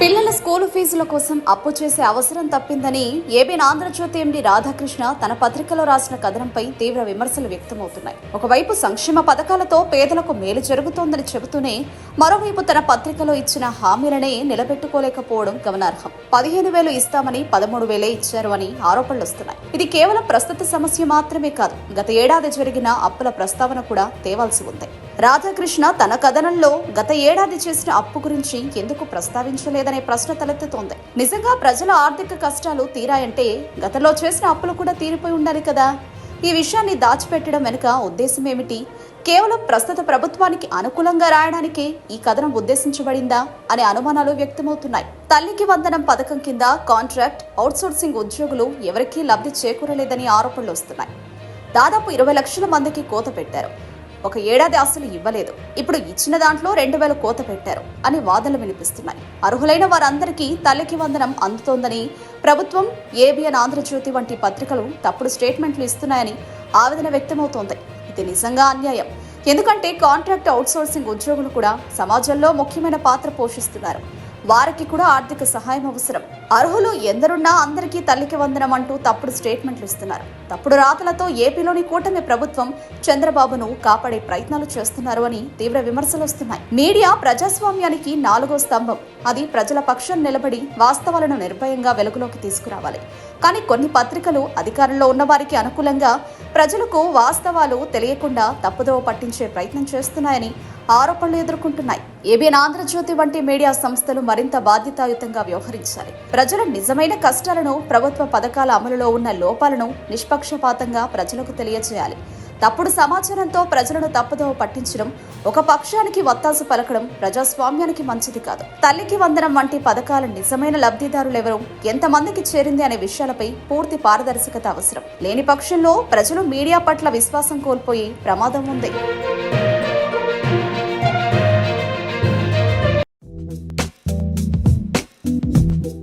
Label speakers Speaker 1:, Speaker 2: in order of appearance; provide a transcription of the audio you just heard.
Speaker 1: పిల్లల స్కూలు ఫీజుల కోసం అప్పు చేసే అవసరం తప్పిందని ఏబీఎన్ ఆంధ్రజ్యోతి ఎండి రాధాకృష్ణ తన పత్రికలో రాసిన కథనంపై తీవ్ర విమర్శలు వ్యక్తమవుతున్నాయి. ఒకవైపు సంక్షేమ పథకాలతో పేదలకు మేలు జరుగుతోందని చెబుతూనే మరోవైపు తన పత్రికలో ఇచ్చిన హామీలనే నిలబెట్టుకోలేకపోవడం గమనార్హం. పదిహేను వేలు ఇస్తామని పదమూడు వేలే ఇచ్చారు అని ఆరోపణలు వస్తున్నాయి. ఇది కేవలం ప్రస్తుత సమస్య మాత్రమే కాదు గత ఏడాది జరిగిన అప్పుల ప్రస్తావన కూడా తేవాల్సి ఉంది. రాధాకృష్ణ తన కథనంలో గత ఏడాది చేసిన అప్పు గురించి ఎందుకు ప్రస్తావించలేదనే ప్రశ్న తలెత్తుతోంది. నిజంగా ప్రజల ఆర్థిక కష్టాలు తీరాయంటే గతంలో చేసిన అప్పులు కూడా తీరిపోయి ఉండాలి కదా. ఈ విషయాన్ని దాచిపెట్టడం వెనుక ఉద్దేశం ఏమిటి? కేవలం ప్రస్తుత ప్రభుత్వానికి అనుకూలంగా రాయడానికే ఈ కథనం ఉద్దేశించబడిందా అనే అనుమానాలు వ్యక్తమవుతున్నాయి. తల్లికి వందనం పథకం కింద కాంట్రాక్ట్ అవుట్సోర్సింగ్ ఉద్యోగులు ఎవరికీ లబ్ధి చేకూరలేదని ఆరోపణలు వస్తున్నాయి. దాదాపు ఇరవై లక్షల మందికి కోత పెట్టారు. ఒక ఏడాది అసలు ఇవ్వలేదు. ఇప్పుడు ఇచ్చిన దాంట్లో రెండు వేల కోత పెట్టారు అని వాదనలు వినిపిస్తున్నాయి. అర్హులైన వారందరికీ తల్లికి వందనం అందుతోందని ప్రభుత్వం ఏబిఎన్ ఆంధ్రజ్యోతి వంటి పత్రికలు తప్పుడు స్టేట్మెంట్లు ఇస్తున్నాయని ఆవేదన వ్యక్తమవుతోంది. ఇది నిజంగా అన్యాయం. ఎందుకంటే కాంట్రాక్ట్ అవుట్సోర్సింగ్ ఉద్యోగులు కూడా సమాజంలో ముఖ్యమైన పాత్ర పోషిస్తున్నారు. వారికి కూడా ఆర్థిక సహాయం అవసరం. అర్హులు ఎందరున్నా అందరికీ తల్లికి వందనం అంటూ తప్పుడు స్టేట్మెంట్లు ఇస్తున్నారు. తప్పుడు రాతలతో ఏపీలోని కూటమి ప్రభుత్వం చంద్రబాబును కాపాడే ప్రయత్నాలు చేస్తున్నారు అని తీవ్ర విమర్శలు వస్తున్నాయి. మీడియా ప్రజాస్వామ్యానికి నాలుగో స్తంభం. అది ప్రజల పక్షం నిలబడి వాస్తవాలను నిర్భయంగా వెలుగులోకి తీసుకురావాలి. కానీ కొన్ని పత్రికలు అధికారంలో ఉన్న వారికి అనుకూలంగా ప్రజలకు వాస్తవాలు తెలియకుండా తప్పుదోవ పట్టించే ప్రయత్నం చేస్తున్నాయని ఆరోపణలు ఎదుర్కొంటున్నాయి. ఏబిఎన్ ఆంధ్రజ్యోతి వంటి మీడియా సంస్థలు మరింత బాధ్యతాయుతంగా వ్యవహరించాలి. ప్రజల నిజమైన కష్టాలను ప్రభుత్వ పథకాల అమలులో ఉన్న లోపాలను నిష్పక్షపాతంగా ప్రజలకు తెలియజేయాలి. తప్పుడు సమాచారంతో ప్రజలను తప్పుదోవ పట్టించడం ఒక పక్షానికి వత్తాసు పలకడం ప్రజాస్వామ్యానికి మంచిది కాదు. తల్లికి వందనం వంటి పథకాల నిజమైన లబ్ధిదారులెవరు ఎంతమందికి చేరింది అనే విషయాలపై పూర్తి పారదర్శకత అవసరం. లేని పక్షంలో ప్రజలు మీడియా పట్ల విశ్వాసం కోల్పోయి ప్రమాదం ఉంది.